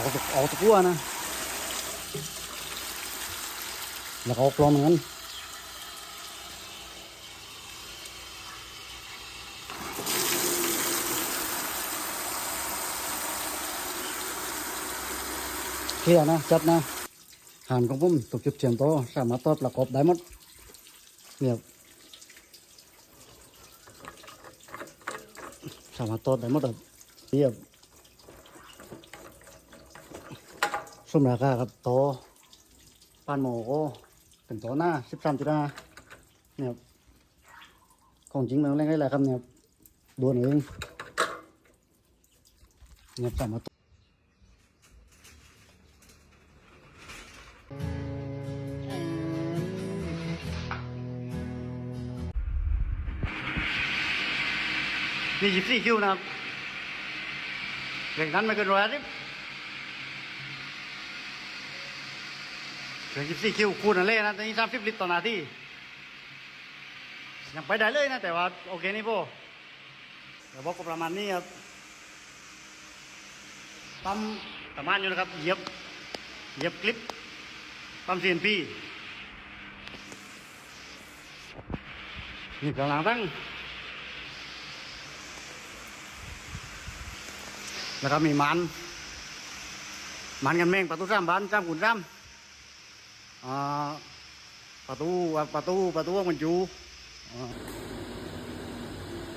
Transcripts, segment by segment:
เอาตะเอาตะกั่วนะ แล้วก็เอกลองเหมือนกันเคลียนะจัดนะหานของผมตกจุดเฉียนโตสามารถตอดประกอบได้หมดเนี่ยสามารถตอดได้หมดแบบเรียบ สมราคาครับโตปานหมูก็เป็นโตหน้าสิบสามจุดห้าเนี่ยครับของจริงมันเล่นได้หลายครับเนี่ยดูหน่อยเองเนี่ยสามารถนี่ยี่สิบสี่คิวนะครับเร่งนั้นไม่เกินร้อยสิบ เร่งยี่สิบสี่คิวคูณนั่นเลยนะตอนนี้สามสิลิตรต่อนาทียังไปได้เลยนะ แต่ว่า โอเคนี่พ่อเดี๋ยวบอกก็ประมาณนี้ครับปั๊มประมาณอยู่นะครับเหยียบเหยียบคลิป ปั๊มซีนพีนี่กำลังตั้งแล้วก็มีมันมันกันแมงประตูสามบานสามขุนสาม อ่าประตูประตูประตูมันจูอ่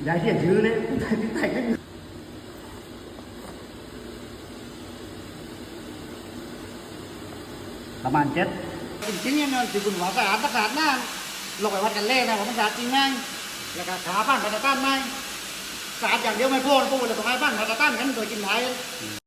ยายเขียนชื่อเลยไทยไทยขึ้นประมาณเจ็ดจริงๆเนี่ยมันสิคุณหมอสะอาดสะอาดหน้าลงไปวัดกันเล่นะว่ามันสะอาดจริงไหมแล้วก็ขาบ้านมาตรฐานไหมสะอาดอย่างเดียวไม่พอพวกเราต้องให้บ้านมาตรฐานกันโดยกินไหน